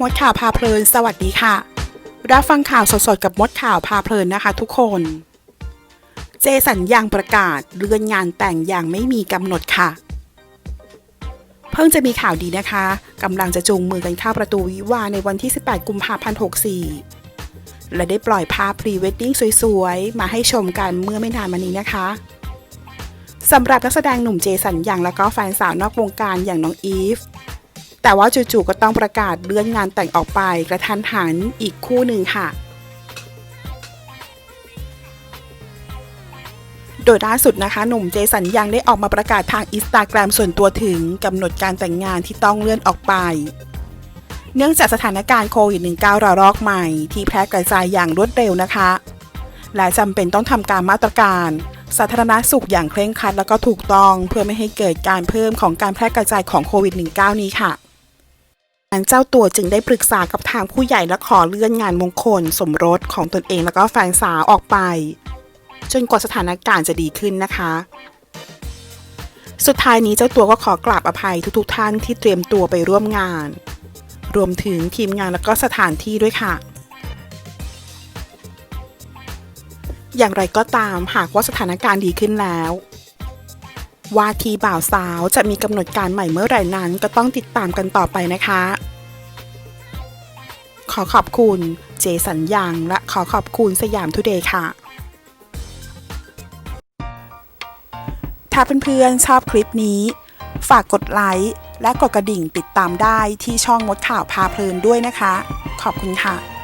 มดข่าวพาเพลิน สวัสดีค่ะ รับฟังข่าวสดๆกับมดข่าวพาเพลินนะคะทุกคน เจสันยังประกาศเลื่อนงานแต่งอย่างไม่มีกำหนดค่ะ เพิ่งจะมีข่าวดีนะคะกำลังจะจูงมือกันเข้าประตูวิวาในวันที่ 18 กุมภาพันธ์ 64 และได้ปล่อยภาพพรีเวดดิ้งสวยๆ มาให้ชมกันเมื่อไม่นานมานี้นะคะสำหรับนักแสดงหนุ่มเจสันยังและก็แฟนสาวนอกวงการอย่างน้องอีฟ แต่ว่าจู่ๆก็ต้องประกาศเลื่อนงานแต่งออกไปกระทันหันอีกคู่หนึ่งค่ะ โดยล่าสุดนะคะ หนุ่มเจสันยังได้ออกมาประกาศทางอินสตาแกรมส่วนตัวถึงกำหนดการแต่งงานที่ต้องเลื่อนออกไป เนื่องจากสถานการณ์โควิด -19 ระลอกใหม่ ที่แพร่กระจายอย่างรวดเร็วนะคะ และจำเป็นต้องทำการมาตรการสาธารณสุขอย่างเคร่งครัดแล้วก็ถูกต้องเพื่อไม่ให้เกิดการเพิ่มของการแพร่กระจายของโควิด -19 นี้ค่ะ เจ้าตัวจึงได้ปรึกษากับทางผู้ใหญ่และขอเลื่อนงานมงคล สมรสของตนเองแล้วก็แฟนสาวออกไป จนกว่าสถานการณ์จะดีขึ้นนะคะ สุดท้ายนี้เจ้าตัวก็ขอกราบอภัยทุกๆท่านที่เตรียมตัวไปร่วมงาน รวมถึงทีมงานแล้วก็สถานที่ด้วยค่ะ อย่างไรก็ตามหากว่าสถานการณ์ดีขึ้นแล้ว ว่าทีบ่าวสาวจะมีกำหนดการใหม่เมื่อไหร่นั้นก็ต้องติดตามกันต่อไปนะคะ ขอขอบคุณเจสัญญังและขอขอบคุณสยามทุเดย์ค่ะ ถ้าเพื่อนๆชอบคลิปนี้ ฝากกดไลค์และกดกระดิ่งติดตามได้ที่ช่องมดข่าวพาเพลินด้วยนะคะ ขอบคุณค่ะ